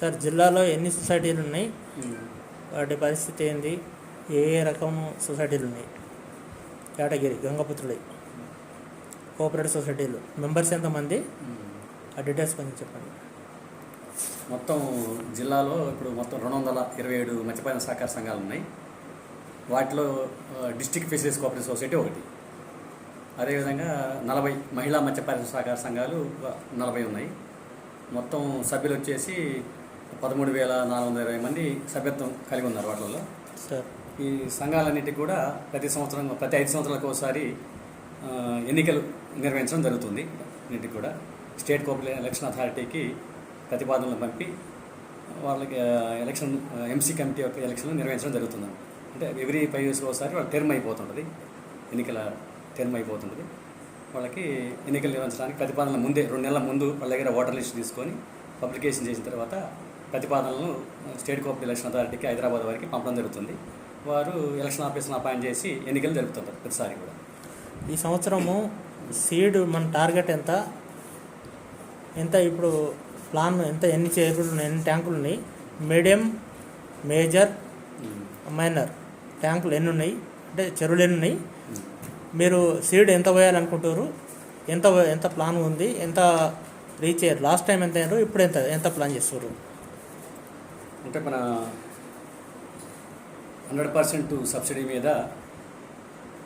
Sir జిల్లాలో ఎన్ని సొసైటీలు ఉన్నాయి? వాటి పరిస్థితి ఏంది? ఏ ఏ రకం సొసైటీలు ఉన్నాయి? కేటగిరీ గంగపుత్రుడి కోఆపరేటివ్ సొసైటీలు. మెంబర్స్ ఎంతమంది? ఆ డీటెయిల్స్ కొంచెం చెప్పండి. మొత్తం జిల్లాలో ఇప్పుడు మొత్తం రెండు వందల ఇరవై ఏడు మత్స్యపాలన సహకార సంఘాలు ఉన్నాయి. వాటిలో డిస్టిక్ ఫిషరీస్ కోఆపరేటివ్ సొసైటీ ఒకటి. అదేవిధంగా నలభై మహిళా మత్స్యపాలన సహకార సంఘాలు నలభై ఉన్నాయి. మొత్తం సభ్యులు వచ్చేసి పదమూడు వేల నాలుగు వందల ఇరవై మంది సభ్యత్వం కలిగి ఉన్నారు వాటిల్లో. ఈ సంఘాలన్నిటికీ కూడా ప్రతి సంవత్సరం ప్రతి ఐదు సంవత్సరాలకు ఒకసారి ఎన్నికలు నిర్వహించడం జరుగుతుంది. అన్నిటికి కూడా స్టేట్ కోఆపరేటివ్ ఎలక్షన్ అథారిటీకి ప్రతిపాదనలు పంపి వాళ్ళకి ఎలక్షన్ ఎంసీ కమిటీ యొక్క ఎలక్షన్లు నిర్వహించడం జరుగుతుంది. అంటే ఎవ్రీ ఫైవ్ ఇయర్స్ ఒకసారి వాళ్ళ టర్మ్ అయిపోతుంటుంది. ఎన్నికల టర్మ్ అయిపోతుంటుంది. వాళ్ళకి ఎన్నికలు నిర్వహించడానికి ప్రతిపాదనల ముందే రెండు నెలల ముందు వాళ్ళ దగ్గర ఓటర్ లిస్ట్ తీసుకొని పబ్లికేషన్ చేసిన తర్వాత ప్రతిపాదనలను స్టేట్ కోఆపరేటివ్ ఎలక్షన్ అథారిటీకి హైదరాబాద్ వారికి పంపడం జరుగుతుంది. వారు ఎలక్షన్ ఆఫీసర్ని అపాయింట్ చేసి ఎన్నికలు జరుపుతుంటారు ప్రతిసారి కూడా. ఈ సంవత్సరము సీడ్ మన టార్గెట్ ఎంత? ఎంత ఇప్పుడు ప్లాన్ ఎంత ఎన్ని చేపలు ఉన్నాయి ఎన్ని ట్యాంకులు ఉన్నాయి మీడియం మేజర్ మైనర్. ట్యాంకులు ఎన్ని ఉన్నాయి అంటే చెరువులు ఎన్ని ఉన్నాయి మీరు సీడ్ ఎంత వేయాలనుకుంటున్నారు ఎంత ఎంత ప్లాన్ ఉంది? ఎంత రీచ్ అయ్యారు? లాస్ట్ టైం ఎంత అయ్యారు? ఇప్పుడు ఎంత ఎంత ప్లాన్ చేస్తారు అంటే మన హండ్రెడ్ పర్సెంట్ సబ్సిడీ మీద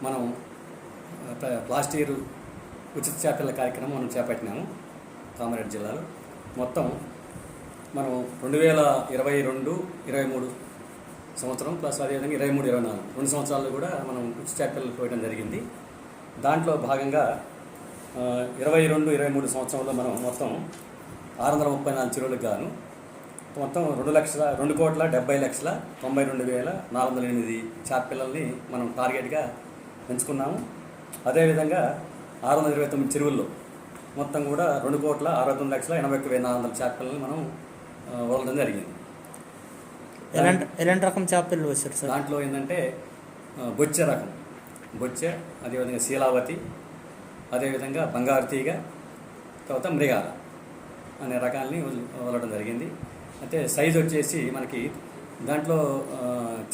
మనం లాస్ట్ ఇయర్ ఉచిత చేపల కార్యక్రమం మనం చేపట్టినాము కామారెడ్డి జిల్లాలో. మొత్తం మనం రెండు వేల ఇరవై రెండు ఇరవై మూడు సంవత్సరం ప్లస్ అదేవిధంగా ఇరవై మూడు ఇరవై నాలుగు. రెండు సంవత్సరాలు కూడా మనం ఉచిత చేపలు పోయడం జరిగింది. దాంట్లో భాగంగా ఇరవై రెండు ఇరవై మూడు సంవత్సరంలో మనం మొత్తం ఆరు వందల ముప్పై నాలుగు చెరువులకు గాను మొత్తం రెండు లక్షల రెండు కోట్ల డెబ్బై లక్షల తొంభై రెండు వేల నాలుగు వందల ఎనిమిది చేపపిల్లల్ని మనం టార్గెట్గా పెంచుకున్నాము అదేవిధంగా ఆరు వందల ఇరవై తొమ్మిది చెరువుల్లో మొత్తం కూడా రెండు కోట్ల అరవై తొమ్మిది లక్షల ఎనభై ఒక్క వేల నాలుగు వందల చేప మనం వదలడం జరిగింది. ఎలాంటి ఎలాంటి రకం చేపలు వచ్చారు సార్? దాంట్లో ఏంటంటే బొచ్చె రకం. బొచ్చె అదేవిధంగా శీలావతి అదేవిధంగా బంగారు తీగ తర్వాత మృగాల అనే రకాలని వదిలి- వదలడం జరిగింది. అయితే సైజు వచ్చేసి మనకి దాంట్లో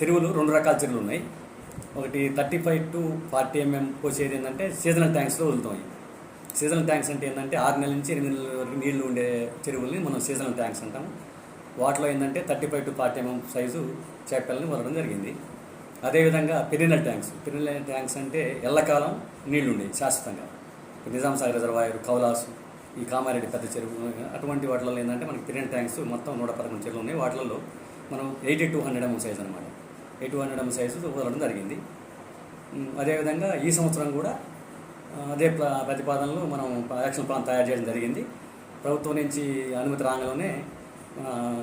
చెరువులు రెండు రకాల చెరువులు ఉన్నాయి. ఒకటి thirty five to forty MM పోసేది ఏంటంటే సీజనల్ ట్యాంక్స్లో వదులుతాయి సీజనల్ ట్యాంక్స్ అంటే ఏంటంటే ఆరు నెలల నుంచి ఎనిమిది నెలల వరకు నీళ్ళు ఉండే చెరువుల్ని మనం సీజనల్ ట్యాంక్స్ అంటాం వాటిలో ఏంటంటే thirty five to forty MM size చేపల్ని వదలడం జరిగింది. అదేవిధంగా పెరినల్ ట్యాంక్స్. పెరినల్ ట్యాంక్స్ అంటే ఎల్లకాలం నీళ్ళు ఉండేవి శాశ్వతంగా. నిజాం సాగర్ రిజర్వాయర్ కౌలాసు ఈ కామారెడ్డి పెద్ద చెరువు అటువంటి వాటిలో ఏంటంటే మనకి పెరినల్ ట్యాంక్స్ మొత్తం నూట పదకొండు చెరువులు ఉన్నాయి. వాటిల్లో మనం eighty to hundred MM size అనమాట eighty to hundred MM size వదలడం జరిగింది. అదేవిధంగా ఈ సంవత్సరం కూడా అదే ప్ర- ప్రతిపాదనలు మనం యాక్షన్ ప్లాన్ తయారు చేయడం జరిగింది. ప్రభుత్వం నుంచి అనుమతి రాగానే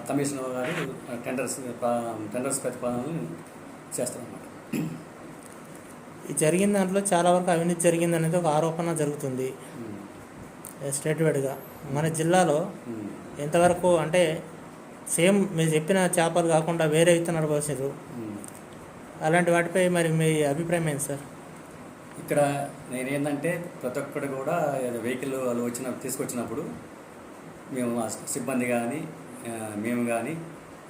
కమిషనర్ గారు టెండర్స్ టెండర్స్ ప్రతిపాదనలు చేస్తారన్నమాట. ఈ జరిగిన దాంట్లో చాలా వరకు అవినీతి జరిగింది అనేది ఒక ఆరోపణ జరుగుతుంది. స్టేట్ వైడ్గా మన జిల్లాలో ఎంతవరకు అంటే సేమ్ మీరు చెప్పిన చేపలు కాకుండా వేరే విత్తనాలు పోసారు. అలాంటి వాటిపై మరి మీ అభిప్రాయం ఏంటి సార్? ఇక్కడ నేనేంటంటే ప్రతి ఒక్కటి కూడా వెహికల్ వాళ్ళు వచ్చిన తీసుకొచ్చినప్పుడు మేము సిబ్బంది కానీ మేము కానీ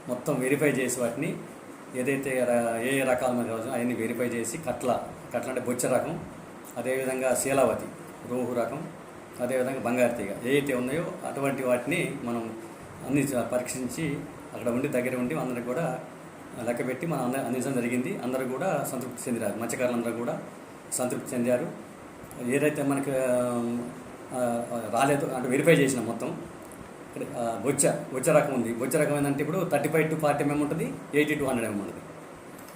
మొత్తం వెరిఫై చేసి వాటిని ఏదైతే ఏ ఏ రకాల అవన్నీ వెరిఫై చేసి కట్ల కట్ల అంటే బొచ్చ రకం అదేవిధంగా శీలావతి రోహు రకం అదేవిధంగా బంగారు తీగ ఏదైతే ఉన్నాయో అటువంటి వాటిని మనం అన్ని పరీక్షించి అక్కడ ఉండి దగ్గర ఉండి అందరికి కూడా లెక్క పెట్టి మనం అంద అందించడం జరిగింది. అందరూ కూడా సంతృప్తి చెందారు మత్స్యకారులందరూ కూడా సంతృప్తి చెందారు. ఏదైతే మనకు రాలేదు అంటే వెరిఫై చేసిన మొత్తం. బొచ్చ బొచ్చ రకం ఉంది. బొచ్చ రకం ఏంటంటే ఇప్పుడు thirty five to forty MM ఉంటుంది ఎయిటీ టు హండ్రెడ్ ఎంఎం ఉంటుంది.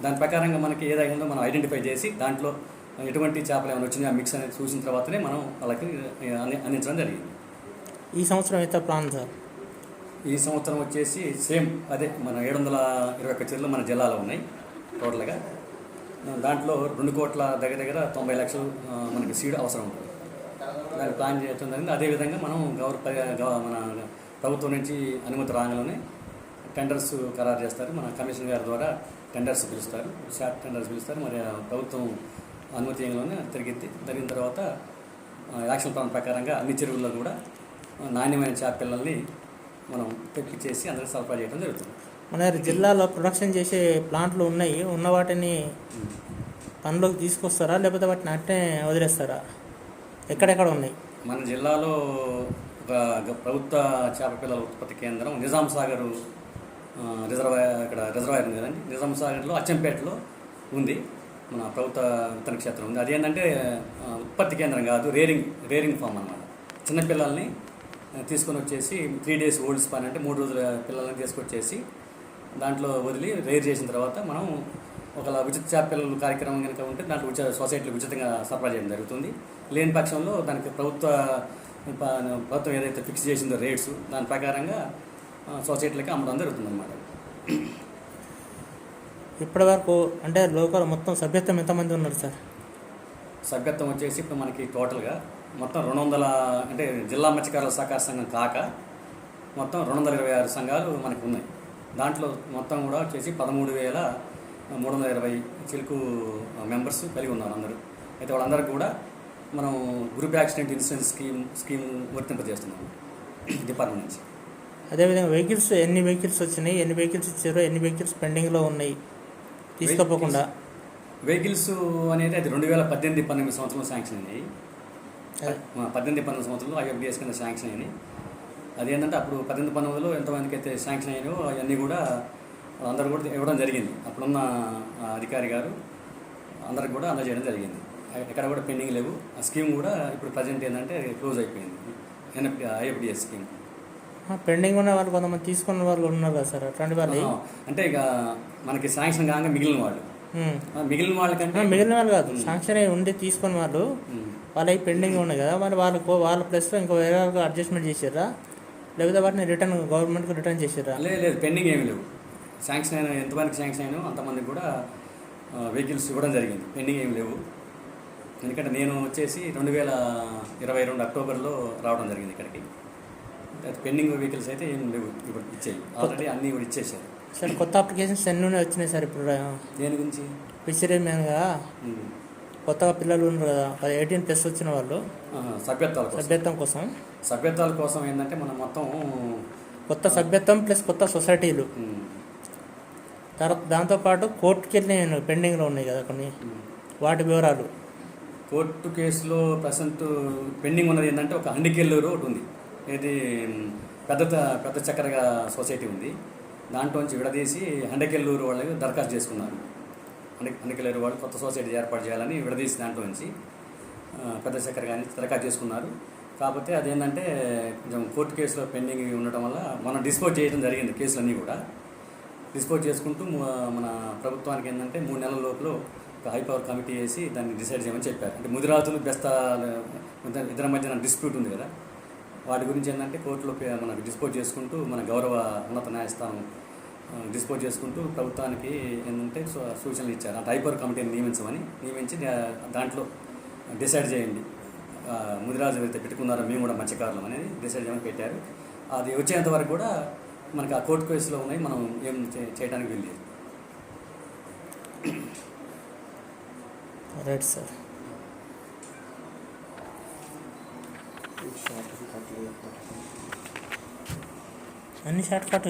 దాని ప్రకారంగా మనకి ఏదైతే ఉందో మనం ఐడెంటిఫై చేసి దాంట్లో ఎటువంటి చేపలు ఏమైనా వచ్చినాయి ఆ మిక్స్ అనేది చూసిన తర్వాతనే మనం వాళ్ళకి అంది- అందించడం జరిగింది. ఈ సంవత్సరం అయితే ప్లాన్ సార్? ఈ సంవత్సరం వచ్చేసి సేమ్ అదే మన ఏడు వందల ఇరవై ఒక్క చెరువులు మన జిల్లాలో ఉన్నాయి టోటల్గా. దాంట్లో రెండు కోట్ల దగ్గర దగ్గర తొంభై లక్షలు మనకి సీడ్ అవసరం ఉంటుంది. దాన్ని ప్లాన్ చేయడం జరిగింది. అదేవిధంగా మనం గౌర ప- గవ- మన ప్రభుత్వం నుంచి అనుమతి రాగానే టెండర్స్ ఖరారు చేస్తారు. మన కమిషన్ గారి ద్వారా టెండర్స్ పిలుస్తారు. షార్ట్ టెండర్స్ పిలుస్తారు. మరి ప్రభుత్వం అనుమతి ఇవ్వగానే జరిగింది జరిగిన తర్వాత యాక్షన్ ప్లాన్ ప్రకారంగా అన్ని చెరువుల్లో కూడా నాణ్యమైన చేప పిల్లల్ని మనం తెప్పించేసి అందరికి సరఫరా చేయడం జరుగుతుంది. మన జిల్లాలో ప్రొడక్షన్ చేసే ప్లాంట్లు ఉన్నాయి. ఉన్న వాటిని పనిలోకి తీసుకొస్తారా? లేకపోతే వాటిని అట్టే వదిలేస్తారా? ఎక్కడెక్కడ ఉన్నాయి? మన జిల్లాలో ప్రభుత్వ చేప పిల్లల ఉత్పత్తి కేంద్రం నిజాం సాగర్ రిజర్వాయర్ ఇక్కడ రిజర్వాయర్ ఉంది కదండి. నిజాం సాగర్లో అచ్చంపేటలో ఉంది. మన ప్రభుత్వ విత్తన క్షేత్రం ఉంది. అదేంటంటే ఏంటంటే ఉత్పత్తి కేంద్రం కాదు రేరింగ్ రేరింగ్ ఫామ్ అన్నమాట. చిన్నపిల్లల్ని తీసుకొని వచ్చేసి త్రీ డేస్ ఓల్డ్ స్పాన్ అంటే మూడు రోజుల పిల్లల్ని తీసుకొచ్చేసి దాంట్లో వదిలి రేర్ చేసిన తర్వాత మనం ఒక ఉచిత చేపపిల్లలు కార్యక్రమం కనుక ఉంటే దాంట్లో ఉచిత సొసైటీలకు ఉచితంగా సరఫరా చేయడం జరుగుతుంది. లేని పక్షంలో దానికి ప్రభుత్వ ప్రభుత్వం ఏదైతే ఫిక్స్ చేసిందో రేట్స్ దాని ప్రకారంగా సొసైటీలకి అమ్మడం జరుగుతుంది అనమాట ఇప్పటి వరకు అంటే లోకల్ మొత్తం సభ్యత్వం ఎంతమంది ఉన్నారు సార్? సభ్యత్వం వచ్చేసి ఇప్పుడు మనకి టోటల్గా మొత్తం రెండు వందల అంటే జిల్లా మత్స్యకారుల సహకార సంఘం కాక మొత్తం రెండు వందల ఇరవై ఆరు సంఘాలు మనకు ఉన్నాయి. దాంట్లో మొత్తం కూడా వచ్చేసి పదమూడు వేల మూడు వందల ఇరవై చిలుకు మెంబర్స్ కలిగి ఉన్నారు అందరూ. అయితే వాళ్ళందరికీ కూడా మనం group accident insurance scheme scheme వర్తింపజేస్తున్నాము డిపార్ట్మెంట్ నుంచి. అదేవిధంగా వెహికల్స్ ఎన్ని వెహికల్స్ వచ్చినాయి ఎన్ని వెహికల్స్ ఇచ్చారో ఎన్ని వెహికల్స్ పెండింగ్లో ఉన్నాయి తీసుకోపోకుండా. వెహికల్స్ అనేది అది రెండు వేల పద్దెనిమిది పంతొమ్మిది సంవత్సరంలో శాంక్షన్ అయినాయి. పద్దెనిమిది పంతొమ్మిది సంవత్సరంలో ఐఎఫ్డిఎస్ కింద శాంక్షన్ అయినాయి. అదేంటంటే అప్పుడు పద్దెనిమిది పంతొమ్మిదిలో ఎంతమందికి అయితే శాంక్షన్ అయినాయో అవన్నీ కూడా అందరూ కూడా ఇవ్వడం జరిగింది. అప్పుడున్న అధికారి గారు అందరికి కూడా అందజేయడం జరిగింది. ఎక్కడ కూడా పెండింగ్ లేవు. ఆ స్కీమ్ కూడా ఇప్పుడు ప్రజెంట్ ఏంటంటే క్లోజ్ అయిపోయింది. NF ఐఎఫ్డిఎస్ scheme. పెండింగ్ ఉన్న వాళ్ళు కొంతమంది తీసుకున్న వాళ్ళు ఉన్నారు కదా సార్? అట్లాంటి వాళ్ళు అంటే ఇక మనకి శాంక్షన్ కాగా మిగిలిన వాళ్ళు. మిగిలిన వాళ్ళకంటే మిగిలిన వాళ్ళు కాదు. శాంక్షన్ అయి ఉండి తీసుకున్న వాళ్ళు. వాళ్ళకి పెండింగ్ ఉన్నాయి కదా. మరి వాళ్ళకు వాళ్ళ ప్లస్లో ఇంకో వేరే వాళ్ళకి అడ్జస్ట్మెంట్ చేసారా లేకపోతే వాటిని రిటర్న్ గవర్నమెంట్కి రిటర్న్ చేసారా లేదు లేదు పెండింగ్ ఏమీ లేవు. శాంక్షన్ అయిన ఎంతమందికి శాంక్షన్ అయినా అంతమందికి కూడా వెహికల్స్ ఇవ్వడం జరిగింది. పెండింగ్ ఏమి లేవు. ఎందుకంటే నేను వచ్చేసి రెండు వేల ఇరవై రెండు అక్టోబర్లో రావడం జరిగింది ఇక్కడికి. పెండింగ్ వెహికల్స్ అయితే ఏం లేవు ఇప్పుడు ఇచ్చేయి ఆల్రెడీ అన్నీ కూడా ఇచ్చేసారు సార్ కొత్త అప్లికేషన్స్ ఎన్ని వచ్చినాయి సార్ ఇప్పుడు? దేని గురించి? ఫిషరీ మ్యాన్గా ఉమ్. కొత్తగా పిల్లలు ఉన్నారు కదా ఎయిటీన్ ప్లస్ వచ్చిన వాళ్ళు. సభ్యత్వాల సభ్యత్వం కోసం. సభ్యత్వాల కోసం ఏంటంటే మనం మొత్తం కొత్త సభ్యత్వం ప్లస్ కొత్త సొసైటీలు. తర్వాత దాంతోపాటు కోర్టుకి వెళ్ళిన పెండింగ్లో ఉన్నాయి కదా కొన్ని. వాటి వివరాలు. కోర్టు కేసులో ప్రజెంట్ పెండింగ్ ఉన్నది ఏంటంటే ఒక అండికెల్లూరు ఒకటి ఉంది. ఇది పెద్ద త- పెద్ద చక్కెరగా సొసైటీ ఉంది. దాంట్లోంచి విడదీసి హండకెల్లూరు వాళ్ళకి దరఖాస్తు చేసుకున్నారు. హండ హండకెల్లూరు వాళ్ళు కొత్త సొసైటీ ఏర్పాటు చేయాలని విడదీసి దాంట్లోంచి నుంచి పెద్ద చక్కెర కానీ దరఖాస్తు చేసుకున్నారు. కాకపోతే అదేంటంటే కొంచెం కోర్టు కేసులో పెండింగ్ ఉండటం వల్ల మనం డిస్పోజ్ చేయడం జరిగింది కేసులన్నీ కూడా. డిస్పోజ్ చేసుకుంటూ మన ప్రభుత్వానికి ఏంటంటే మూడు నెలల లోపల హై పవర్ కమిటీ వేసి దాన్ని డిసైడ్ చేయమని చెప్పారు. అంటే ముదిరాజులు బెస్త ఇద్దరి మధ్యన డిస్ప్యూట్ ఉంది కదా. వాటి గురించి ఏంటంటే కోర్టులో మనకు డిస్పోజ్ చేసుకుంటూ మన గౌరవ ఉన్నత న్యాయస్థానం డిస్పోజ్ చేసుకుంటూ ప్రభుత్వానికి ఏంటంటే సూ- సూచనలు ఇచ్చారు. అంటే హైపవర్ కమిటీని నియమించమని నియమించి దాంట్లో డిసైడ్ చేయండి. ముదిరాజు ఎవరైతే పెట్టుకున్నారో మేము కూడా మత్స్యకారులం అనేది డిసైడ్ చేయమని పెట్టారు. అది వచ్చేంత వరకు కూడా మనకి ఆ కోర్టు కేసులో ఉన్నాయి. మనం ఏం చే- చేయడానికి వీల్లేదు. రైట్ సార్ అన్ని షార్ట్ కట్